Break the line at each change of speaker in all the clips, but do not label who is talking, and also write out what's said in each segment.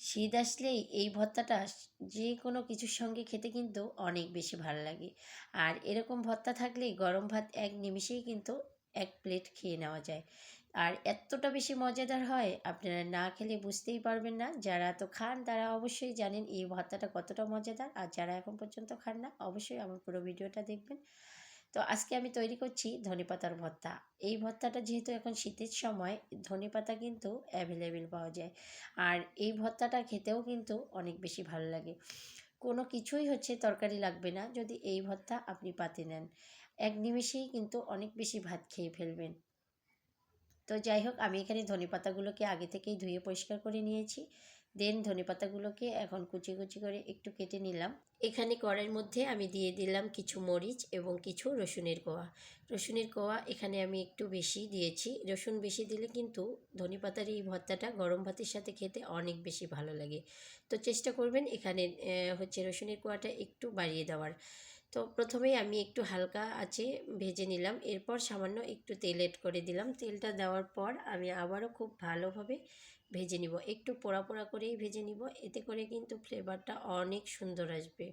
শীত আসলেই এই ভর্তাটা যে কোনো কিছুর সঙ্গে খেতে কিন্তু অনেক বেশি ভালো লাগে। আর এরকম ভর্তা থাকলেই গরম ভাত এক নিমিষেই কিন্তু এক প্লেট খেয়ে নেওয়া যায়। আর এতটা বেশি মজাদার হয় আপনারা না খেলে বুঝতেই পারবেন না। যারা তো খান তারা অবশ্যই জানেন এই ভর্তাটা কতটা মজাদার। আর যারা এখন পর্যন্ত খান না, অবশ্যই আমার পুরো ভিডিওটা দেখবেন। তো আজকে আমি তৈরি করছি ধনেপাতার ভর্তা। এই ভর্তাটা যেহেতু এখন শীতের সময় ধনেপাতা কিন্তু অ্যাভেলেবেল পাওয়া যায়। আর এই ভর্তাটা খেতেও কিন্তু অনেক বেশি ভালো লাগে। কোনো কিছুই হচ্ছে তরকারি লাগবে না যদি এই ভর্তা আপনি পাতে নেন। এক নিমেষেই কিন্তু অনেক বেশি ভাত খেয়ে ফেলবেন। তো যাই হোক, আমি এখানে ধনেপাতাগুলোকে আগে থেকেই ধুয়ে পরিষ্কার করে নিয়েছি। দেন ধনেপাতাগুলোকে এখন কুচি কুচি করে একটু কেটে নিলাম। এখানে কড়াইয়ের মধ্যে আমি দিয়ে দিলাম কিছু মরিচ এবং কিছু রসুনের কোয়া। রসুনের কোয়া এখানে আমি একটু বেশি দিয়েছি। রসুন বেশি দিলে কিন্তু ধনেপাতার এই ভর্তাটা গরম ভাতের সাথে খেতে অনেক বেশি ভালো লাগে। তো চেষ্টা করবেন এখানে হচ্ছে রসুনের কোয়াটা একটু বাড়িয়ে দেওয়ার। তো প্রথমেই আমি একটু হালকা আছে ভেজে নিলাম। এরপর সামান্য একটু তেল এড করে দিলাম। তেলটা দেওয়ার পর আমি আবারও খুব ভালোভাবে ভেজে নিব। একটু পোড়া পোড়া করেই ভেজে নিব। এতে করে কিন্তু ফ্লেভারটা অনেক সুন্দর আসবে।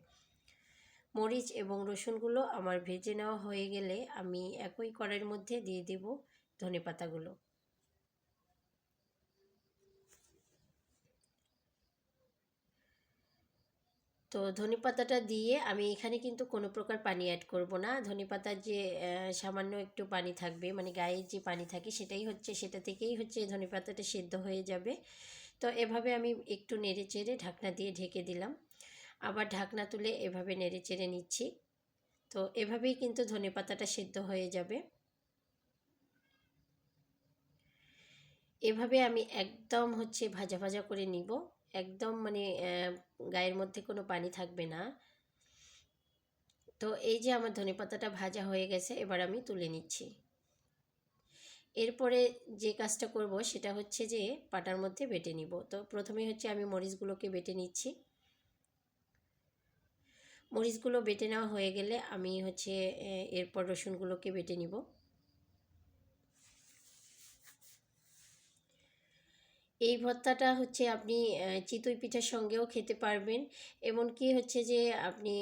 মরিচ এবং রসুনগুলো আমার ভেজে নেওয়া হয়ে গেলে আমি একই কড়াইয়ের মধ্যে দিয়ে দেব ধনে পাতাগুলো। তো ধনে পাতাটা দিয়ে আমি এখানে কিন্তু কোনো প্রকার পানি অ্যাড করব না। ধনে পাতার যে সামান্য একটু পানি থাকবে মানে গায়ে যে পানি থাকে সেটাই হচ্ছে, সেটা থেকেই হচ্ছে ধনে পাতাটা সেদ্ধ হয়ে যাবে। তো এভাবে আমি একটু নেড়ে চেড়ে ঢাকনা দিয়ে ঢেকে দিলাম। আবার ঢাকনা তুলে এভাবে নেড়ে চেড়ে নিচ্ছি। তো এভাবেই কিন্তু ধনে পাতাটা সেদ্ধ হয়ে যাবে। এভাবে আমি একদম হচ্ছে ভাজা ভাজা করে নিব। একদম মানে গায়ের মধ্যে কোনো পানি থাকবে না। তো এই যে আমার ধনে পাতাটা ভাজা হয়ে গেছে, এবার আমি তুলে নিচ্ছি। এরপরে যে কাজটা করব সেটা হচ্ছে যে পাটার মধ্যে বেটে নিব। তো প্রথমে হচ্ছে আমি মরিচগুলোকে বেটে নিচ্ছি। মরিচগুলো বেটে নেওয়া হয়ে গেলে আমি হচ্ছে এরপর রসুনগুলোকে বেটে নিব। এই ভর্তাটা হচ্ছে আপনি চিতই পিঠার সঙ্গেও খেতে পারবেন। এমনকি হচ্ছে যে আপনি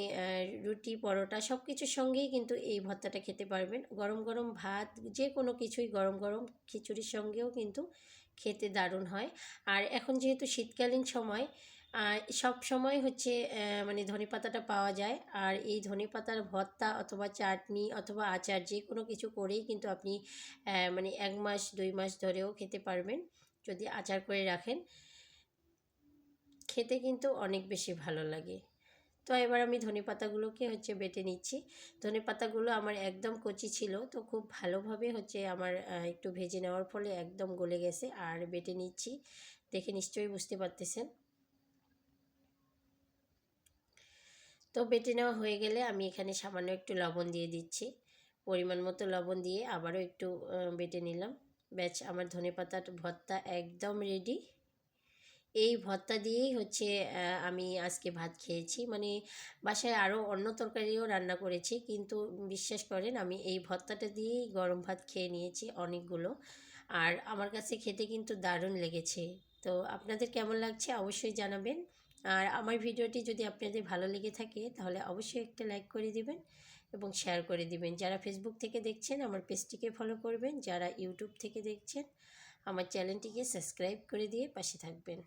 রুটি, পরোটা সব কিছুর সঙ্গেই কিন্তু এই ভর্তাটা খেতে পারবেন। গরম গরম ভাত, যে কোনো কিছুই গরম গরম খিচুড়ির সঙ্গেও কিন্তু খেতে দারুণ হয়। আর এখন যেহেতু শীতকালীন সময় সব সময় হচ্ছে মানে ধনে পাতাটা পাওয়া যায়। আর এই ধনে পাতার ভর্তা অথবা চাটনি অথবা আচার যে কোনো কিছু করেই কিন্তু আপনি মানে এক মাস, দুই মাস ধরেও খেতে পারবেন। যদি আচার করে রাখেন, খেতে কিন্তু অনেক বেশি ভালো লাগে। তো এবার আমি ধনে পাতাগুলোকে হচ্ছে বেটে নিচ্ছি। ধনে পাতাগুলো আমার একদম কচি ছিল, তো খুব ভালোভাবে হচ্ছে আমার একটু ভেজে নেওয়ার ফলে একদম গলে গেছে। আর বেটে নিচ্ছি, দেখে নিশ্চয়ই বুঝতে পারতেছেন। তো বেটে নেওয়া হয়ে গেলে আমি এখানে সামান্য একটু লবণ দিয়ে দিচ্ছি। পরিমাণ মতো লবণ দিয়ে আবারও একটু বেটে নিলাম। ব্যাচ, আমার ধনে পাতার ভর্তা একদম রেডি এই ভর্তা দিয়েই হচ্ছে আমি আজকে ভাত খেয়েছি। মানে বাসায় আরও অন্য তরকারিও রান্না করেছি, কিন্তু বিশ্বাস করেন আমি এই ভর্তাটা দিয়েই গরম ভাত খেয়ে নিয়েছি অনেকগুলো। আর আমার কাছে খেতে কিন্তু দারুণ লেগেছে। তো আপনাদের কেমন লাগছে অবশ্যই জানাবেন। আর আমার ভিডিওটি যদি আপনাদের ভালো লেগে থাকে, তাহলে অবশ্যই একটা লাইক করে দিবেন। এবং শেয়ার করে দিবেন। যারা ফেসবুক থেকে দেখছেন, আমার পেজটিকে ফলো করবেন। যারা ইউটিউব থেকে দেখছেন, আমার চ্যানেলটিকে সাবস্ক্রাইব করে দিয়ে পাশে থাকবেন।